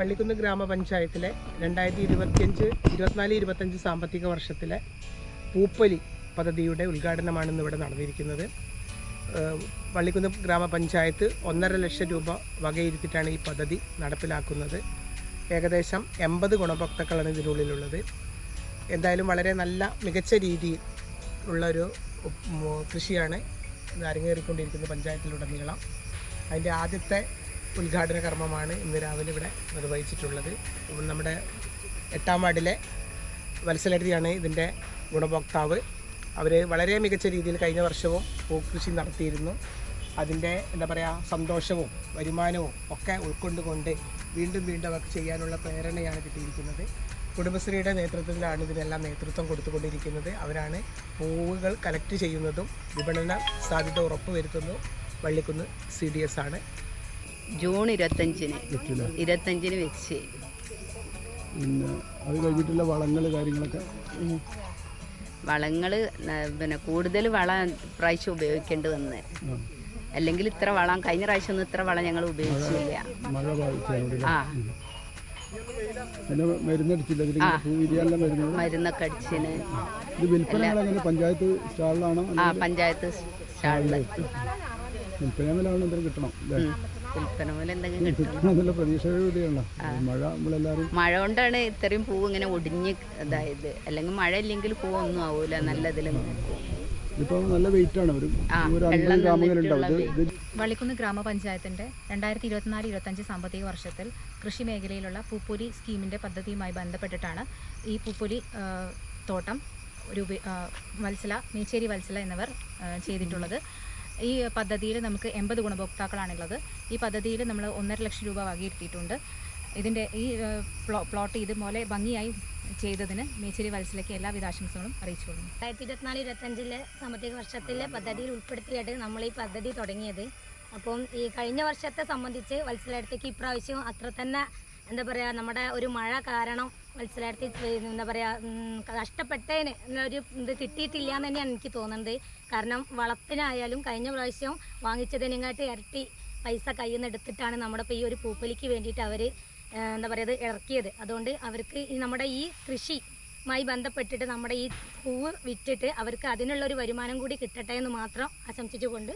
പള്ളിക്കുന്ന് ഗ്രാമപഞ്ചായത്തിലെ രണ്ടായിരത്തി ഇരുപത്തിയഞ്ച് ഇരുപത്തിനാല് ഇരുപത്തഞ്ച് സാമ്പത്തിക വർഷത്തിലെ പൂപ്പലി പദ്ധതിയുടെ ഉദ്ഘാടനമാണ് ഇന്ന് ഇവിടെ നടന്നിരിക്കുന്നത്. പള്ളിക്കുന്ന് ഗ്രാമപഞ്ചായത്ത് ഒന്നര ലക്ഷം രൂപ വകയിരുത്തിയിട്ടാണ് ഈ പദ്ധതി നടപ്പിലാക്കുന്നത്. ഏകദേശം എൺപത് ഗുണഭോക്താക്കളാണ് ഇതിനുള്ളിലുള്ളത്. എന്തായാലും വളരെ നല്ല മികച്ച രീതിയിൽ ഉള്ളൊരു കൃഷിയാണ് അരങ്ങേറിക്കൊണ്ടിരിക്കുന്നത് പഞ്ചായത്തിലുടനീളം. അതിന്റെ ആദ്യത്തെ ഉദ്ഘാടന കർമ്മമാണ് ഇന്ന് രാവിലെ ഇവിടെ നിർവഹിച്ചിട്ടുള്ളത്. നമ്മുടെ എട്ടാം വാർഡിലെ വത്സലരിയാണ് ഇതിന്റെ ഗുണഭോക്താവ്. അവർ വളരെ മികച്ച രീതിയിൽ കഴിഞ്ഞ വർഷവും പൂക്കൃഷി നടത്തിയിരുന്നു. അതിന്റെ എന്താ പറയുക സന്തോഷവും വരുമാനവും ഒക്കെ ഉൾക്കൊണ്ടുകൊണ്ട് വീണ്ടും വീണ്ടും അവർക്ക് ചെയ്യാനുള്ള പ്രേരണയാണ് കിട്ടിയിരിക്കുന്നത്. കുടുംബശ്രീയുടെ നേതൃത്വത്തിലാണ് ഇതിനെല്ലാം നേതൃത്വം കൊടുത്തുകൊണ്ടിരിക്കുന്നത്. അവരാണ് പൂവുകൾ കളക്ട് ചെയ്യുന്നതും വിപണന സാധ്യത ഉറപ്പുവരുത്തുന്നതും വള്ളിക്കുന്ന് സി ഡി എസ് ആണ്. ജൂൺ ഇരുപത്തഞ്ചിന്. ഇരുപത്തഞ്ചിന് വെച്ച്. പിന്നെ അത് കഴിഞ്ഞിട്ടുള്ള വളങ്ങൾ കാര്യങ്ങളൊക്കെ? വളങ്ങൾ പിന്നെ കൂടുതൽ വളം പ്രാവശ്യം ഉപയോഗിക്കേണ്ടി വന്ന്. അല്ലെങ്കിൽ ഇത്ര വളം കഴിഞ്ഞ പ്രാവശ്യം ഒന്നും ഇത്ര വളം ഞങ്ങൾ ഉപയോഗിച്ചില്ല. മഴ ബാധിച്ചതുകൊണ്ട് ആ. പിന്നെ മരുന്നടിച്ചില്ല? ഇതിൽ പൂ വിരിയാനുള്ള മരുന്ന്? മരുന്നൊക്കെ അടിച്ചിന്. ഇത് എങ്ങനെ പഞ്ചായത്ത് സ്റ്റാളിലാണോ? ആ പഞ്ചായത്ത് സ്റ്റാളിൽ വിൽപ്പന മേലാണ് എന്തെങ്കിലും കിട്ടണം? അല്ലേ വിൽപ്പന പോലെ എന്തെങ്കിലും കിട്ടും? കിട്ടണമെന്നുള്ള പ്രതീക്ഷയോടെയുള്ള മഴ കൊണ്ടാണ് ഇത്രയും പൂവ് ഇങ്ങനെ ഒടിഞ്ഞ് ഇതായത് അല്ലെങ്കിൽ മഴ ഇല്ലെങ്കിൽ പൂവൊന്നും ആവൂല നല്ലതിൽ നോക്കും ഇപ്പം നല്ല വള്ളിക്കുന്ന് ഗ്രാമപഞ്ചായത്തിന്റെ രണ്ടായിരത്തി ഇരുപത്തിനാല് ഇരുപത്തഞ്ച് സാമ്പത്തിക വർഷത്തിൽ കൃഷി മേഖലയിലുള്ള പൂപ്പൊലി സ്കീമിന്റെ പദ്ധതിയുമായി ബന്ധപ്പെട്ടിട്ടാണ് ഈ പൂപ്പൊലി തോട്ടം ഒരു വത്സല മേച്ചേരി വത്സല എന്നിവർ ചെയ്തിട്ടുള്ളത്. ഈ പദ്ധതിയിൽ നമുക്ക് എൺപത് ഗുണഭോക്താക്കളാണുള്ളത്. ഈ പദ്ധതിയിൽ നമ്മൾ ഒന്നര ലക്ഷം രൂപ വകയിരുത്തിയിട്ടുണ്ട്. ഇതിന്റെ ഈ പ്ലോ പ്ലോട്ട് ഇതുപോലെ ഭംഗിയായി ചെയ്തതിന് മേച്ചേരി വത്സലയ്ക്ക് എല്ലാവിധ ആശംസകളും അറിയിച്ചുകൊള്ളുന്നു. രണ്ടായിരത്തി ഇരുപത്തിനാല് ഇരുപത്തഞ്ചിലെ സാമ്പത്തിക വർഷത്തിലെ പദ്ധതിയിൽ ഉൾപ്പെടുത്തിയിട്ട് നമ്മൾ ഈ പദ്ധതി തുടങ്ങിയത്. അപ്പം ഈ കഴിഞ്ഞ വർഷത്തെ സംബന്ധിച്ച് വത്സലയിടത്തേക്ക് ഇപ്രാവശ്യം അത്ര തന്നെ എന്താ പറയുക നമ്മുടെ ഒരു മഴ കാരണം മത്സരാർത്ഥി എന്താ പറയുക കഷ്ടപ്പെട്ടതിന് ഒരു ഇത് കിട്ടിയിട്ടില്ല എന്ന് തന്നെയാണ് എനിക്ക് തോന്നുന്നത്. കാരണം വളത്തിനായാലും കഴിഞ്ഞ പ്രാവശ്യം വാങ്ങിച്ചതിനെങ്ങാട്ട് ഇരട്ടി പൈസ കയ്യിൽ നിന്ന് എടുത്തിട്ടാണ് നമ്മുടെ ഇപ്പോൾ ഈ ഒരു പൂപ്പലിക്ക് വേണ്ടിയിട്ട് അവർ എന്താ പറയുക ഇറക്കിയത്. അതുകൊണ്ട് അവർക്ക് നമ്മുടെ ഈ കൃഷി മായി ബന്ധപ്പെട്ടിട്ട് നമ്മുടെ ഈ പൂവ് വിറ്റിട്ട് അവർക്ക് അതിനുള്ള ഒരു വരുമാനം കൂടി കിട്ടട്ടെ എന്ന് മാത്രം ആശംസിച്ചുകൊണ്ട്